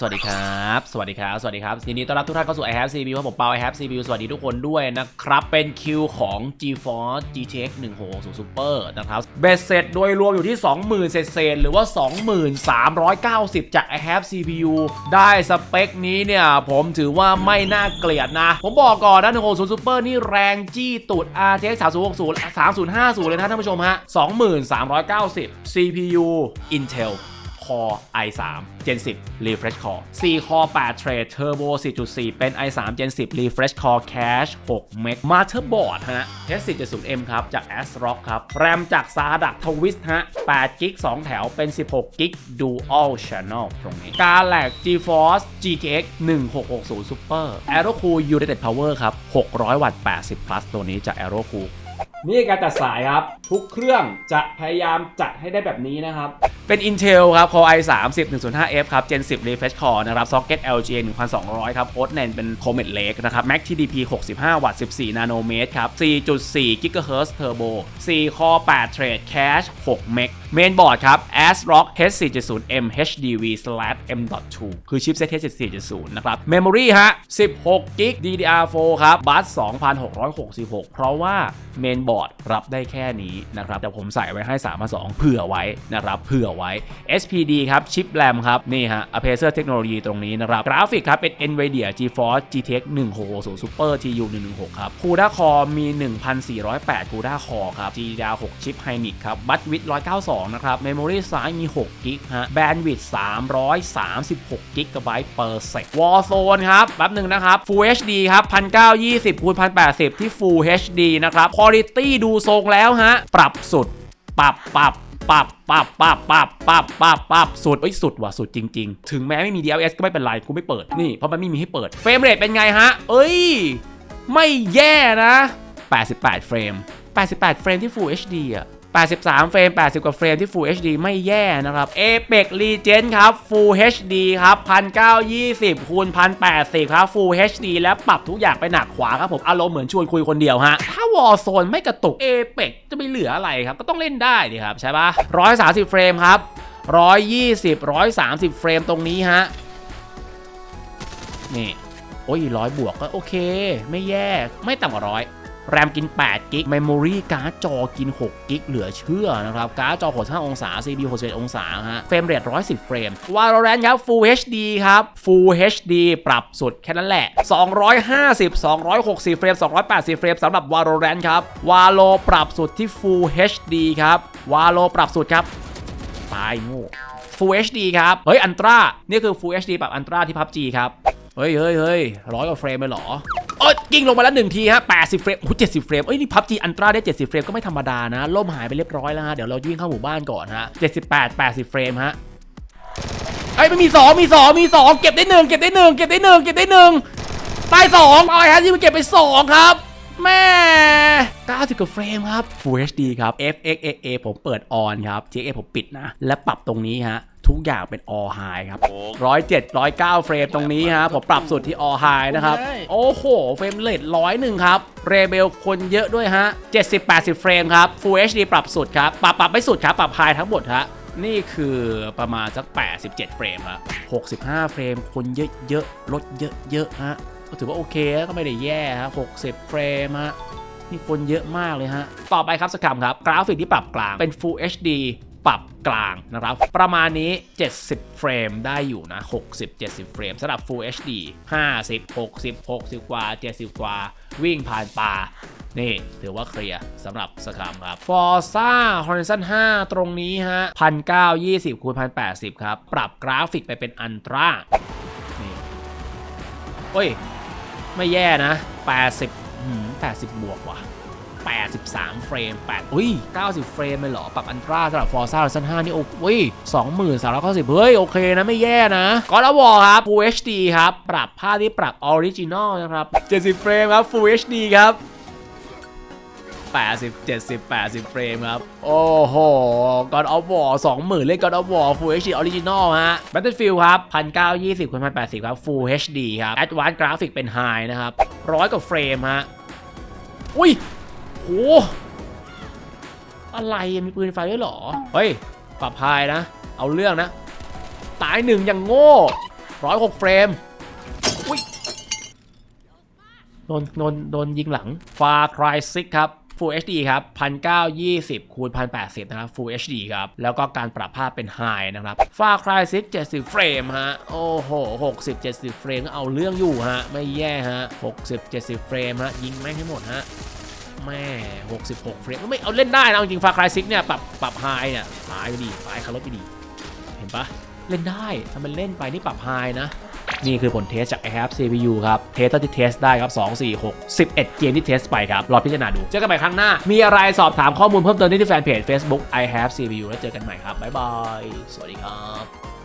สวัสดีครับ สวัสดีครับ สวัสดีครับยินดีต้อนรับทุกท่านเข้าสู่ i have CPU ครับผมเปา i have CPU สวัสดีทุกคนด้วยนะครับ เป็นคิวของ GeForce GTX 160 Super นะครับเบสเสร็จโดยรวมอยู่ที่ 20,000 เศษๆหรือว่า 2390 จาก i have CPU ได้สเปคนี้เนี่ย ผมถือว่าไม่น่าเกลียดนะ ผมบอกก่อนนะ160 Super นี่แรงจี้ตูด RTX 3060 3050 เลยนะท่านผู้ชมฮะ 2390 CPU Intel Core i3 Gen 10 Refresh Core 4 Core 8 Thread Turbo 4.4 เป็น i3 Gen 10 Refresh Core Cache 6 Meg Motherboard ฮะ H470M ครับ จาก ASRock ครับ RAM จาก SADAC Twist ฮะ8 g b 2 แถวเป็น 16 g b Dual Channel ตรงนี้การแหลก GeForce GTX 1660 Super AeroCool United Power ครับ 600 วัตต์ 80 plus ตัวนี้จาก AeroCool นี่การตัดสายครับ ทุกเครื่องจะพยายามจัดให้ได้แบบนี้นะครับ เป็น Intel ครับ Core i 3 0 105F ครับ Gen 10 Refresh Core นะครับ Socket LGA 1200 ครับ Host NAND เป็น Comet Lake นะครับ Mac TDP 65 วัตต์ 14 นาโนเมตรครับ 4.4 GHz Turbo 4 Core 8 Thread Cache 6 m e g Meg Mainboard ครับ ASRock H470M HDV M.2 คือชิปเซ็ต H470 นะครับ Memory ฮะ 16 g b DDR4 ครับ Bus 2666 เพราะว่า Mainboard รับได้แค่นี้นะครับ แต่ผมใส่ไว้ให้3มา2เผื่อไว้นะครับ เผื่อไว้ SPD ครับ ชิปแรมครับ นี่ฮะ Apacer Technology ตรงนี้นะครับ กราฟิกครับ เป็น NVIDIA GeForce GTX 1660 Super GU 116 ครับ CUDA Core มี 1408 CUDA Core ครับ GDDR6 ชิป Hynix ครับ บัตวิด192 2 นะครับ เมมโมรีซ้ายมี6กิกฮะ แบนด์วิดต์336กิกะไบต์เปอร์เซกวอลโซนครับ แป๊บหนึ่งนะครับ Full HD ครับ 1920คูณ1080 ที่ Full HD นะครับคุณภาพดูทรงแล้วฮะ ปรับสุด ปรับปรับปรับปรับปรับปรับปรับปรับปรับสุดเอ้ยสุดว่ะสุดจริง ๆ ถึงแม้ไม่มี DLS ก็ไม่เป็นไรกูไม่เปิดนี่เพราะมันไม่มีให้เปิด เฟรมเรทเป็นไงฮะ เอ้ย ไม่แย่นะ 88 เฟรม 88 เฟรมที่ Full HD อะ 83 เฟรม 80 กว่าเฟรมที่ Full HD ไม่แย่นะครับ Apex Legend ครับ Full HD ครับ 1920คูณ1080 ครับ Full HD แล้วปรับทุกอย่างไปหนักขวาครับผมอารมณ์เหมือนชวนคุยคนเดียวฮะ ถ้า Warzone ไม่กระตุก Apex จะไปเหลืออะไรครับ ก็ต้องเล่นได้ดิครับ ใช่ปะ130 เฟรมครับ 120 130 เฟรมตรงนี้ฮะ นี่ โอ้ยร้อยบวกก็โอเค ไม่แย่ ไม่ต่ำกว่าร้อย แรมกิน 8 กิก เมมโมรีการ์ดจอกิน 6 กิก เหลือเชื่อนะครับ การ์ดจอ 65 องศา CPU 61องศาฮะ เฟรมเรท110 เฟรม Valorant ครับ Full HD ครับ Full HD ปรับสุดแค่นั้นแหละ 250 260 เฟรม 280 เฟรมสำหรับ Valorant ครับ Valo ปรับสุดที่ Full HD ครับ Valo ปรับสุดครับ ตายโง่ Full HD ครับ เฮ้ย อันตรา นี่คือ Full HD ปรับอันตราที่ PUBG ครับ เฮ้ยเฮ้ยเฮ้ยร้อยกว่าเฟรมเลยเหรอ เอ้ยกิ้งลงมาแล้วหนึ่งทีฮะ80 เฟรมโอ้โห70เฟรมเอ้ยนี่พับจีอันตราได้ 70 เฟรมก็ไม่ธรรมดานะล่มหายไปเรียบร้อยแล้วฮะเดี๋ยวเราวิ่งเข้าหมู่บ้านก่อนฮะ78 80 เฟรมฮะเอ้ยมันมี2มี2มี2เก็บได้1เก็บได้1เก็บได้1เก็บได้1ตาย2เอาไอ้ฮะที่มันเก็บไป2ครับแม่90กว่าเฟรมครับ Full HD ครับ FXA ผมเปิดออนครับ TXA ผมปิดนะ และปรับตรงนี้ฮะ ทุกอย่างเป็น all high ครับ ร้อยเจ็ดร้อยเก้าเฟรมตรงนี้ฮะผมปรับสุดที่ all high นะครับ โอ้โห เฟรมเรทร้อยหนึ่งครับ เรเบลคนเยอะด้วยฮะ 70 80 เฟรมครับ Full HD ปรับสุดครับ ปรับปรับไม่สุดครับ ปรับ high ทั้งหมดฮะนี่คือประมาณสัก 87 เฟรมครับ65 เฟรม คนเยอะๆรถเยอะๆฮะก็ถือว่าโอเคก็ไม่ได้แย่ฮะ60 เฟรมฮะนี่คนเยอะมากเลยฮะ ต่อไปครับสกรรมครับ กราฟิกที่ปรับกลางเป็น Full HD ปรับกลางนะครับ ประมาณนี้ 70 เฟรมได้อยู่นะ 60 70 เฟรมสำหรับ Full HD 50 60 60 กว่า 70 กว่า วิ่งผ่านป่า นี่ ถือว่าเคลียร์สำหรับสครัมครับ Forza Horizon 5 ตรงนี้ฮะ 1920คูณ1080 ครับ ปรับกราฟิกไปเป็นอันตรานี่โอ้ย ไม่แย่นะ 80 80 บวกว่ะ 83 เฟรม8อุ้ย 90 เฟรมเลยเหรอ ปรับอันตราสำหรับ Forza Horizon 5นี่โอ้ย2390 เฮ้ย โอเคนะ ไม่แย่นะก็แล้ววอครับ Full HD ครับ ปรับภาพที่ปรับ Original นะครับ 70 เฟรมครับ Full HD ครับ80 70 80 เฟรมครับ โอ้โห God of War 20,000 เล่น God of War Full HD Original ฮะ Battlefield ครับ1920 1080 ครับ Full HD ครับ Advanced Graphic เป็น High นะครับ ร้อยกว่าเฟรมฮะ อุ้ย หอะไรมีปืนไฟด้วยหรอ เฮ้ยปรับพายนะ เอาเรื่องนะ ตายหนึ่งอย่างโง่106เฟรมอุ้ยโดนโดนโดนยิงหลัง Far Cry 6 ครับ Full HD ครับ 1920คูณ1080 นะครับ Full HD ครับ แล้วก็การปรับภาพเป็น High นะครับ Far Cry 6 70 เฟรมฮะ โอ้โห 60 70 เฟรมก็เอาเรื่องอยู่ฮะ ไม่แย่ฮะ 60 70 เฟรมฮะ ยิงแม่งให้หมดฮะ แม่66เฟรมก็ไม่เอาเล่นได้นะจริง Far Cry 6เนี่ยปรับปรับ High เนี่ยตายไปดีตายคารถไปดี เห็นปะเล่นได้ถ้ามันเล่นไปนี่ปรับ High นะ นี่คือผลเทสจาก i h a v e CPU ครับเทสเท่าที่เทสได้ครับ 2 4 6 11 เกมที่เทสไปครับรอพิจารณาดู เจอกันใหม่ครั้งหน้า มีอะไรสอบถามข้อมูลเพิ่มเติมได้ที่แฟนเพจ Facebook I have CPU แล้วเจอกันใหม่ครับบ๊ายบายสวัสดีครับ